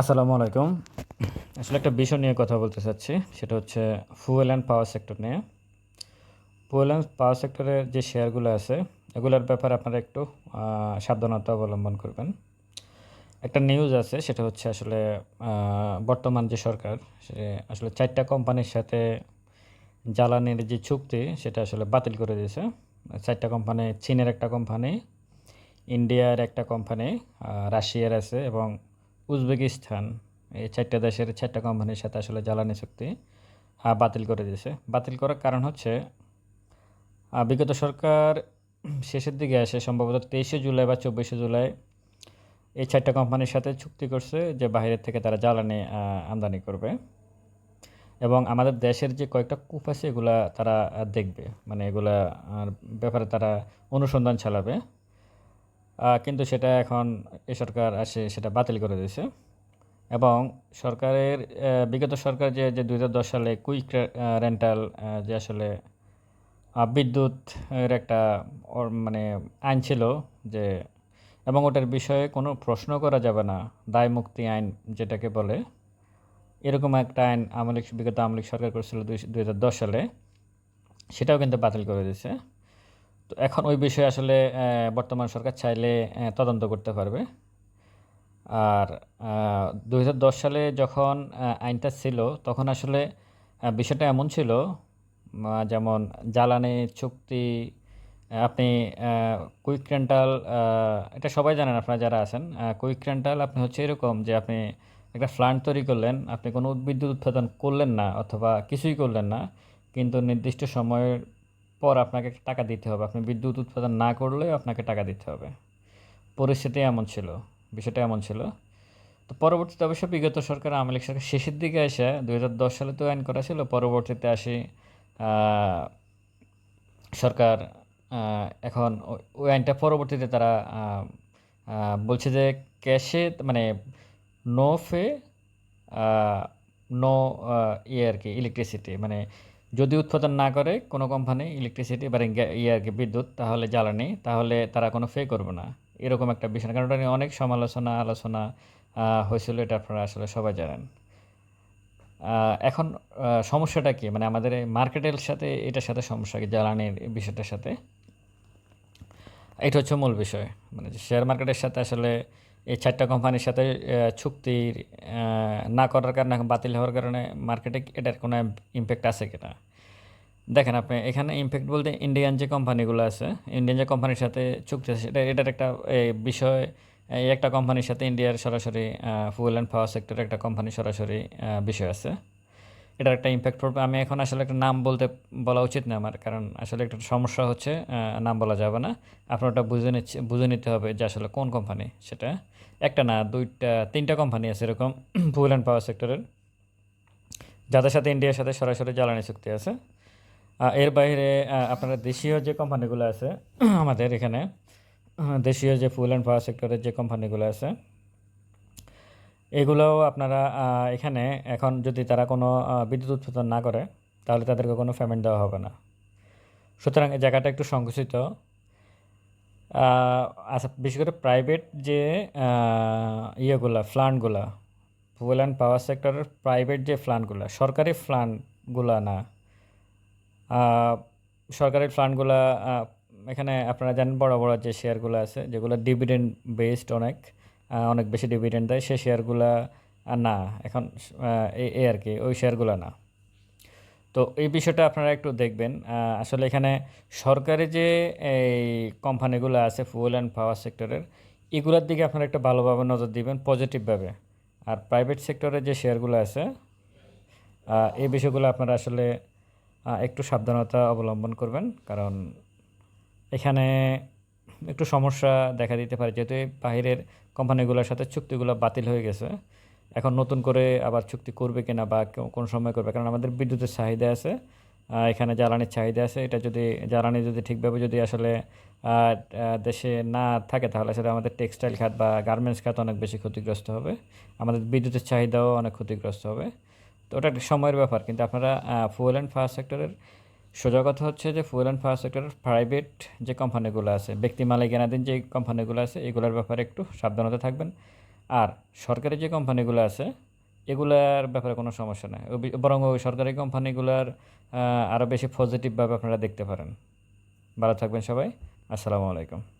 আসসালামু আলাইকুম। আসলে একটা বিষয় নিয়ে কথা বলতে চাচ্ছি, সেটা হচ্ছে ফুয়েল অ্যান্ড পাওয়ার সেক্টর নিয়ে। ফুয়েল অ্যান্ড পাওয়ার সেক্টরের যে শেয়ারগুলো আছে, এগুলোর ব্যাপারে আপনারা একটু সাবধানতা অবলম্বন করবেন। একটা নিউজ আছে, সেটা হচ্ছে আসলে বর্তমান যে সরকার, সে আসলে চারটা কোম্পানির সাথে জ্বালানির যে চুক্তি, সেটা আসলে বাতিল করে দিয়েছে। চারটা কোম্পানি চীনের একটা কোম্পানি ইন্ডিয়ার একটা কোম্পানি রাশিয়ার আছে এবং উজবেকিস্তান, এই চারটা দেশের চারটা কোম্পানির সাথে আসলে জ্বালানি চুক্তি বাতিল করে দিয়েছে। বাতিল করার কারণ হচ্ছে বিগত সরকার শেষের দিকে আসে সম্ভবত তেইশে জুলাই বা চব্বিশে জুলাই এই চারটা কোম্পানির সাথে চুক্তি করছে যে বাইরের থেকে তারা জ্বালানি আমদানি করবে। এবং আমাদের দেশের যে কয়েকটা কূপ আছে এগুলা তারা দেখবে। মানে এগুলা ব্যাপারে তারা অনুসন্ধান চালাবে। কিন্তু সেটা এখন এ সরকার আসে সেটা বাতিল করে দিয়েছে। এবং সরকারের বিগত সরকার যে যে দু হাজার দশ সালে কুইক রেন্টাল যে আসলে বিদ্যুতের একটা মানে আইন ছিল যে, এবং ওটার বিষয়ে কোনো প্রশ্ন করা যাবে না, দায় মুক্তি আইন যেটাকে বলে, এরকম একটা আইন আমলিক বিগত আমলিক সরকার করেছিল দুই সালে, সেটাও কিন্তু বাতিল করে দিয়েছে। তো এখন ওই বিষয়ে আসলে বর্তমান সরকার চাইলে তদন্ত করতে পারবে। আর দুই হাজার দশ সালে যখন আইনটা ছিল, তখন আসলে বিষয়টা এমন ছিল যেমন জ্বালানি চুক্তি আপনি কুইক রেন্টাল এটা সবাই জানেন আপনারা যারা আছেন কুইক রেন্টাল আপনি হচ্ছে এরকম যে আপনি একটা প্ল্যান্ট তৈরি করলেন, আপনি কোনো বিদ্যুৎ উৎপাদন করলেন না অথবা কিছুই করলেন না, কিন্তু নির্দিষ্ট সময়ের পর আপনাকে টাকা দিতে হবে। আপনি বিদ্যুৎ উৎপাদন না করলেও আপনাকে টাকা দিতে হবে। পরিস্থিতি এমন ছিল, বিষয়টা এমন ছিল। তো পরবর্তীতে অবশ্য বিগত সরকার আওয়ামী লীগ সরকার শেষের দিকে এসে দুই সালে তো আইন করা ছিল, পরবর্তীতে আসি সরকার এখন ওই আইনটা পরবর্তীতে তারা বলছে যে ক্যাশে মানে নো ফে নো ইয়ে আর কি, ইলেকট্রিসিটি মানে যদি উৎপাদন না করে কোনো কোম্পানি ইলেকট্রিসিটি বা ইয়ে কি, বিদ্যুৎ তাহলে জ্বালানি, তাহলে তারা কোনো ফে করবে না। এরকম একটা বিষয়। কারণ ওটা নিয়ে অনেক সমালোচনা, আলোচনা হয়েছিল, এটা আপনারা আসলে সবাই জানেন। এখন সমস্যাটা কি? মানে আমাদের মার্কেটের সাথে, এটার সাথে সমস্যা কি? জ্বালানির বিষয়টার সাথে? এটা হচ্ছে মূল বিষয়। মানে শেয়ার মার্কেটের সাথে আসলে এই চারটা কোম্পানির সাথে চুক্তির না করার কারণে এখন বাতিল হওয়ার কারণে মার্কেটে এটার কোনো ইম্প্যাক্ট আছে কিনা দেখেন আপনি, এখানে ইম্প্যাক্ট বলতে ইন্ডিয়ান যে কোম্পানিগুলো আছে ইন্ডিয়ান যে কোম্পানির সাথে চুক্তি আছে, এটা, এটার একটা বিষয় এই একটা কোম্পানির সাথে ইন্ডিয়ার সরাসরি ফুয়েল অ্যান্ড পাওয়ার সেক্টরের একটা কোম্পানি সরাসরি বিষয় আছে। এটার একটা ইম্প্যাক্ট পড়বে। আমি এখন আসলে একটা নাম বলতে বলা উচিত না আমার, কারণ আসলে একটা সমস্যা হচ্ছে নাম বলা যাবে না। আপনার ওটা বুঝে নিচ্ছে, বুঝে নিতে হবে যে আসলে কোন কোম্পানি সেটা। একটা না, দুইটা, তিনটা কোম্পানি আছে এরকম ফুয়েল অ্যান্ড পাওয়ার সেক্টরের যাদের সাথে ইন্ডিয়ার সাথে সরাসরি জ্বালানি চুক্তি আছে। এর বাইরে আপনারা দেশীয় যে কোম্পানিগুলো আছে, আমাদের এখানে দেশীয় যে ফুয়েল অ্যান্ড পাওয়ার সেক্টরের যে কোম্পানিগুলো আছে, এগুলোও আপনারা এখানে এখন যদি তারা কোনো বিদ্যুৎ উৎপাদন না করে, তাহলে তাদেরকে কোনো পেমেন্ট দেওয়া হবে না। সুতরাং এই জায়গাটা একটু সংকুচিত। আচ্ছা বিশেষ করে প্রাইভেট যে ইয়েগুলা ফ্লান্টগুলা ফুয়েল অ্যান্ড পাওয়ার সেক্টরের প্রাইভেট যে ফ্লান্টগুলা সরকারি ফ্লান্টগুলা না সরকারি আহ, এখানে আপনারা জানেন বড় বড় যে শেয়ারগুলো আছে যেগুলো ডিভিডেন্ড বেসড অনেক অনেক বেশি ডিভিডেন্ড দেয় সেই শেয়ারগুলা না এখন এই আর কি ওই শেয়ারগুলো না। তো এই বিষয়টা আপনারা একটু দেখবেন। আসলে এখানে সরকারি যে, এই কোম্পানিগুলো আছে ফুয়েল অ্যান্ড পাওয়ার সেক্টরের এগুলোর দিকে আপনারা একটু ভালোভাবে নজর দিবেন পজিটিভভাবে আর প্রাইভেট সেক্টরের যে শেয়ারগুলো আছে এই বিষয়গুলো আপনারা আসলে একটু সাবধানতা অবলম্বন করবেন। কারণ এখানে একটু সমস্যা দেখা দিতে পারে, যেহেতু এই বাহিরের কোম্পানিগুলোর সাথে চুক্তিগুলো বাতিল হয়ে গেছে। এখন নতুন করে আবার চুক্তি করবে কিনা বা কোন সময় করবে? কারণ আমাদের বিদ্যুতের চাহিদা আছে এখানে জ্বালানির চাহিদা আছে। এটা যদি, জ্বালানি যদি ঠিকভাবে যদি আসলে দেশে না থাকে, তাহলে আসলে আমাদের টেক্সটাইল খাত বা গার্মেন্টস খাত অনেক বেশি ক্ষতিগ্রস্ত হবে। আমাদের বিদ্যুতের চাহিদাও অনেক ক্ষতিগ্রস্ত হবে। তো ওটা একটা সময়ের ব্যাপার। কিন্তু আপনারা ফুয়েল অ্যান্ড ফায়ার সেক্টরের সোজা কথা হচ্ছে যে ফুয়েল অ্যান্ড পাওয়ার সেক্টরের প্রাইভেট যে কোম্পানিগুলো আছে, ব্যক্তি মালিকানাধীন যে কোম্পানিগুলো আছে, এগুলোর ব্যাপারে একটু সাবধানতা থাকবেন। আর সরকারি যে কোম্পানিগুলো আছে, এগুলার ব্যাপারে কোনো সমস্যা নেই। বরং ওই সরকারি কোম্পানিগুলোর আরও বেশি পজিটিভভাবে আপনারা দেখতে পারেন। ভালো থাকবেন সবাই। আসসালামু আলাইকুম।